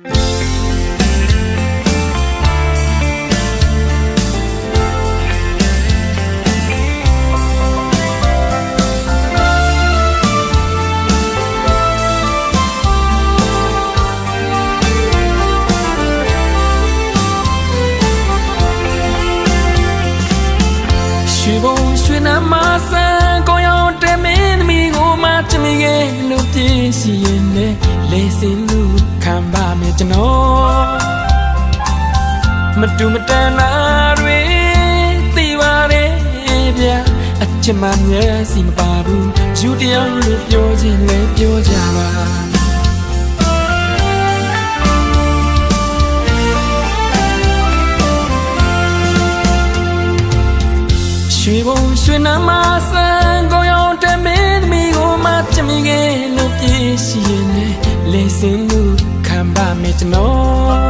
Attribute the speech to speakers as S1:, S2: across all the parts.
S1: ရွှေဘုံရွှေနမဆန်ကိုရောင်တဲမင်းသမီးကိုမချမိခဲ့လို့ပြည့်စီရင်လေလေစင်လူ ခံပါမယ်ကျွန်တော်မတူမတန်လာတွေသိပါတယ်ဗျာအချစ်မမျက်စီမပါဘူးယူတရားလို့ပြောခြင်းလေပြောကြပါရွှေဘုံရွှေနမဆန်ကိုရောင်တမင်း မယ်ကျွန်တော်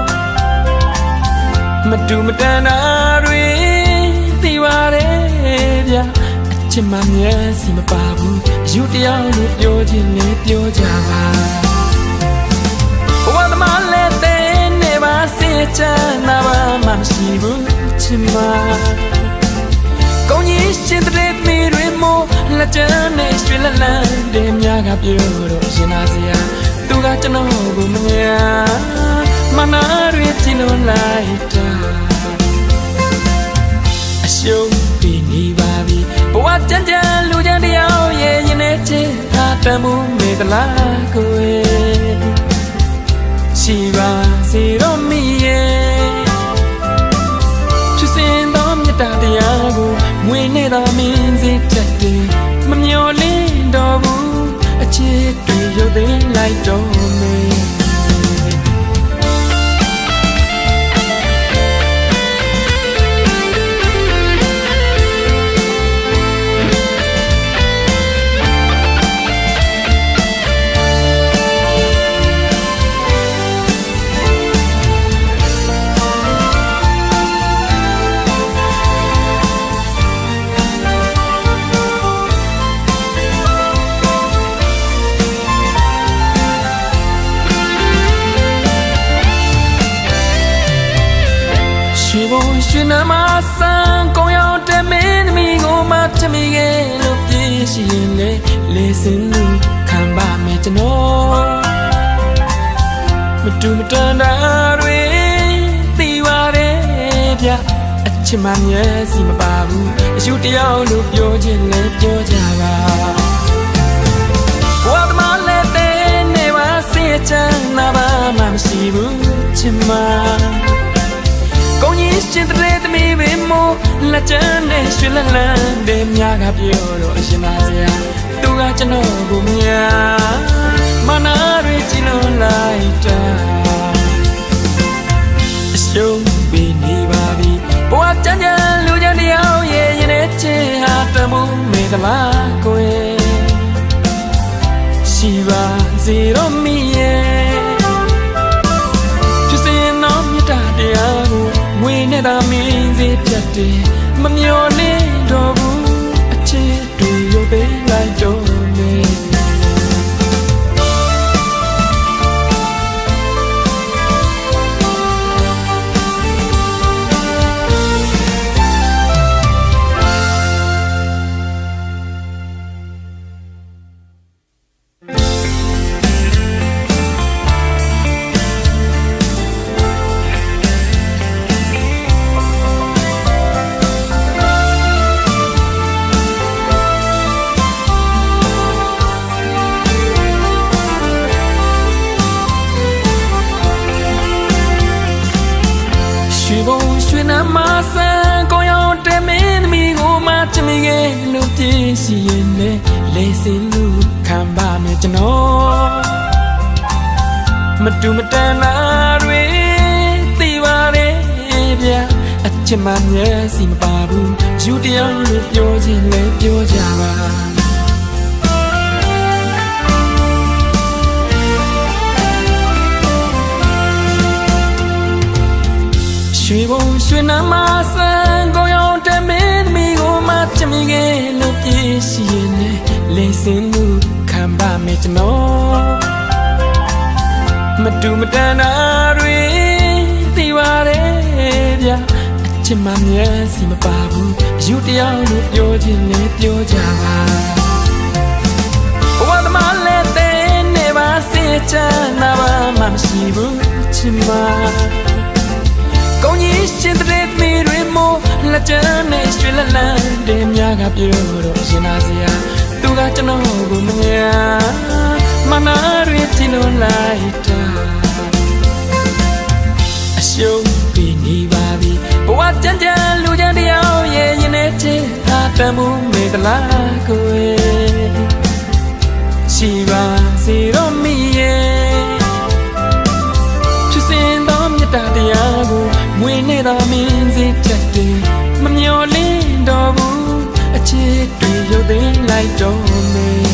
S1: မတူမတန်တာတွေသိပါတယ်ဗျာအချစ်မမျက်စီမပါဘူးအယူတရားလို့ပြောခြင်းလေပြောကြပါဘဝသမားလည်းတဲ့နေပါစေချမ်းသာပါမှမရှိဘူးချစ်မကောင်းကြီးရှင်တဲ့မိတွေမို့လက်ချမ်းနဲ့ရွှေလက်လန်းတဲ့များကပြောတော့ရှင်သာစရာ သူကကျွန်တော်ကိုမညာမနာတွေကြည့်လို့လိုက်တာအရှုံးပြီးနေပါပြီဘဝကြမ်းကြမ်းလူကြမ်းတရားရဲ့ရင်ထဲချစ်အားတမှုမေတလာကိုယ်ရှိပါစေတော့မိရဲ့ချစ်စင်သောမြတ်တာတရားကိုငွေနဲ့သာမင်းစေတတ်တယ် မတူမတန်တာတွေသိပါတယ်ဗျအချစ်မမျက်စီမပါဘူးအယူတရားလို့ပြောခြင်းလဲပြောကြပါဘဝသမားလည်းတဲ့နေပါစေချမ်းသာပါမှမရှိဘူးချစ်မကောင်းကြီးရှင်တဲ့သမီးပဲမို့လက်ချမ်းနဲ့ရွှေလက်လန်းတဲ့များကပြောတော့အရှင်သာစရာသူကကျွန်တော်ကိုမြာ မနာတွေကြည့်လို့လိုက်တာအရှုံးပေးနေပါပြီဘဝကြမ်းကြမ်းလူကြမ်းတရားရဲ့ရင်ထဲချေဟာတမှုမေတ္တာကိုယ်ရှိပါစေတော့မီရဲ့ဖြစ်စင်သောမြတ်တာတရားကိုငွေနဲ့သာမင်းစေတတ်တယ်မမျော်လင့် ဘုံရွှေနမဆန်ကိုရောင်တဲမင်းသမီးကိုမချမိခဲ့လို့ပြည့်စီရင်လေလေစင်လူခံပါမယ်ကျွန်တော်မတူမတန်တာတွေသိပါတယ်ဗျာအချစ်မမျက်စီမပါဘူးယူတရားလို့ပြောခြင်းလဲပြောကြပါ ကျွန်တော်မမတူမတန်တာတွေသိပါတယ်ဗျအချစ်မှမျက်စီမပါဘူးအယူတရားလို့ပြောခြင်းနဲ့ပြောကြပါဘဝသမားလည်းတဲ့နေပါစေချမ်းသာပါမှမရှိဘူးချစ်မကောင်းကြီးရှင်တဲ့မိတွေမို့လက်ချမ်းနဲ့ရွှေလလန်းတဲ့များကပြောတော့ရှင်နာစရာ သူကကျွန်တော်ကိုမငြာမနာတွေကြည့်လို့လိုက်တာအရှုံးပြီးနေပါပြီဘဝကြမ်းကြမ်းလူချမ်းတရားရဲ့ရင်ထဲချစ်ဟာတမှုမေတ္တာကိုယ်ရှိပါစေတော့မိရဲ့ဖြစ်စဉ်သောမေတ္တာတရားကိုမွေနဲ့သောမင်းစိတ်တက်တယ်မမျော်လင့်တော့ဘူးအ ချစ်တွေရုပ်သိမ်းလိုက်တော့မယ်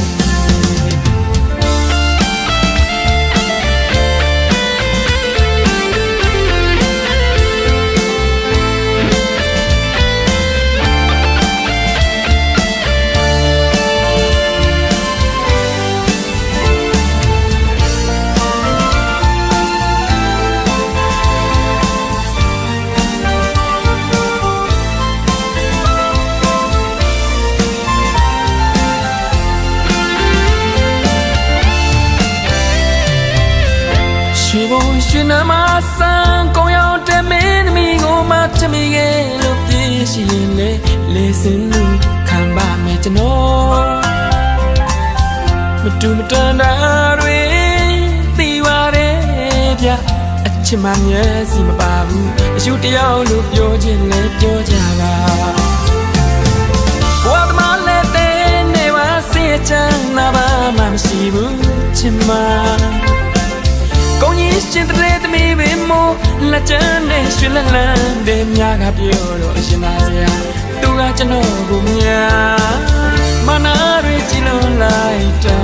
S1: ဘုံရွှေနမဆန်ကောင်းရောက်တဲ့မင်းသမီးကိုမှချမိခဲ့လို့ပြည့်ရှိရင်လေလေစင်လူခံပါမယ်ကျွန်တော်မတူမတန်တာတွေသိပါတယ်ဗျအချစ်မှမျက်စီမပါဘူးအရှုတရားလို့ပြောခြင်းလဲပြောကြပါဘဝသမားလည်းတဲ့နေပါစေချမ်းသာပါမှမရှိဘူးချစ်မ ကောင်းကြီးရှင်တဲ့သမီးပင်မို့လက်ချမ်းနဲ့ရွှေလန်းလန်းတဲ့များကပြောတော့အရှင်သာစရာသူကကျွန်တော်ကိုများမနာတွေကြည်လုံးလိုက်တာ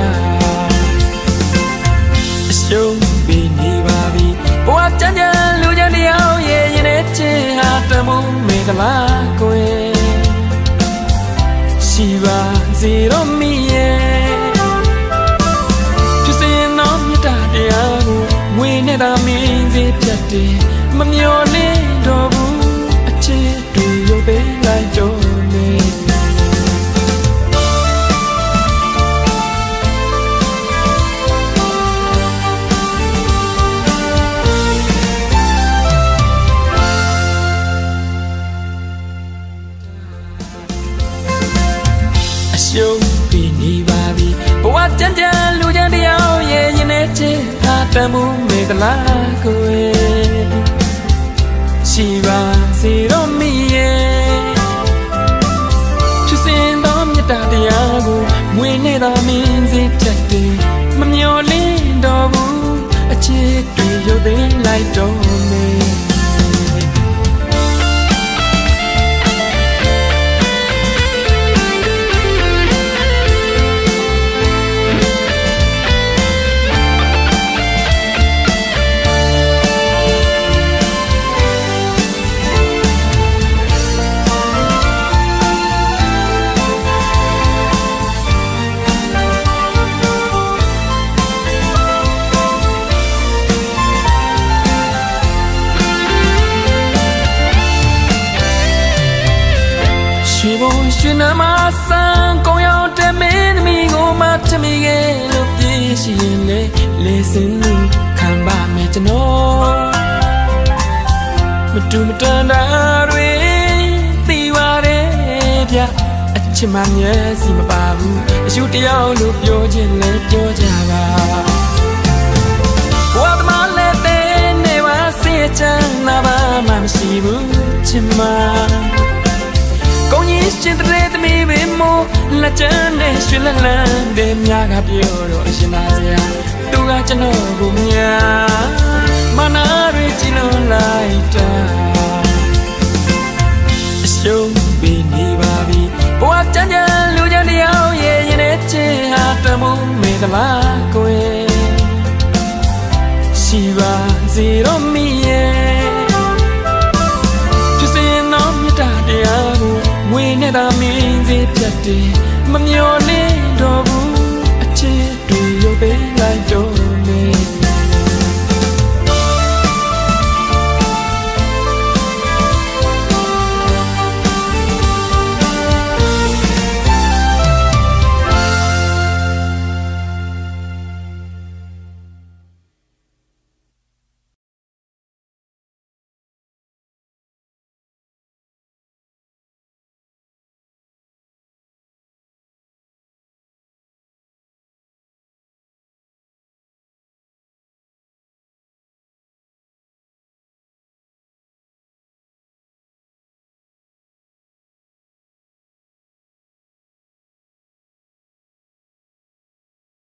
S1: အရှုံးပြီးနေပါပြီဘဝချမ်းချမ်းလူချမ်းတရားရဲ့ရင်ထဲချင်ဟာတမှုမေတ္တာကိုယ်ရှိပါစေတော့ တ်တယ်မမျော်လင့်တော့ဘူးအချစ်တွေရုပ်သိမ်းလိုက်တော့မယ်အရှုံးပြီးနေပါပြီဘဝကြမ်းကြမ်းလူချမ်းတရားရဲ့ရင်ထဲချစ်ဟာတမှုမေတ္တာကိုယ် ရှိပါစေတော့မိရဲ့ဖြစ်စဉ်သောမေတ္တာတရားကိုမွေနဲ့သာမင်းစေချက်တယ်မမျော်လင့်တော့ဘူးအချစ်တွေရုပ်သိမ်းလိုက်တော့မယ် မှချမိခဲ့လို့ပြည့်ရှိရင်လေလေစင်လူခံပါမယ်ကျွန်တော်မတူမတန်တာတွေသိပါတယ်ဗျအချစ်မှမျက်စီမပါဘူးအယူတရားလို့ပြောခြင်းလဲပြောကြပါဘဝသမားလည်းတဲ့နေပါစေချမ်းသာပါမှမရှိဘူးချစ်မ ကောင်းကြီးရှင်တဲ့သမီးပင်မို့လက်ချမ်းနဲ့ရွှေလန်းလန်းတဲ့များကပြောတော့အရှင်သာစရာသူကကျွန်တော်ကိုများမနာတွေကြည်လုံးလိုက်တာအရှုံးပြီးနေပါပြီဘဝချမ်းချမ်းလူချမ်းတရားရဲ့ရင်ထဲချင်ဟာတမှုမေတ္တာ ချက်တွေမမျောနေတော့ဘူးအချစ်တွေရုပ်သိမ်းလိုက်တော့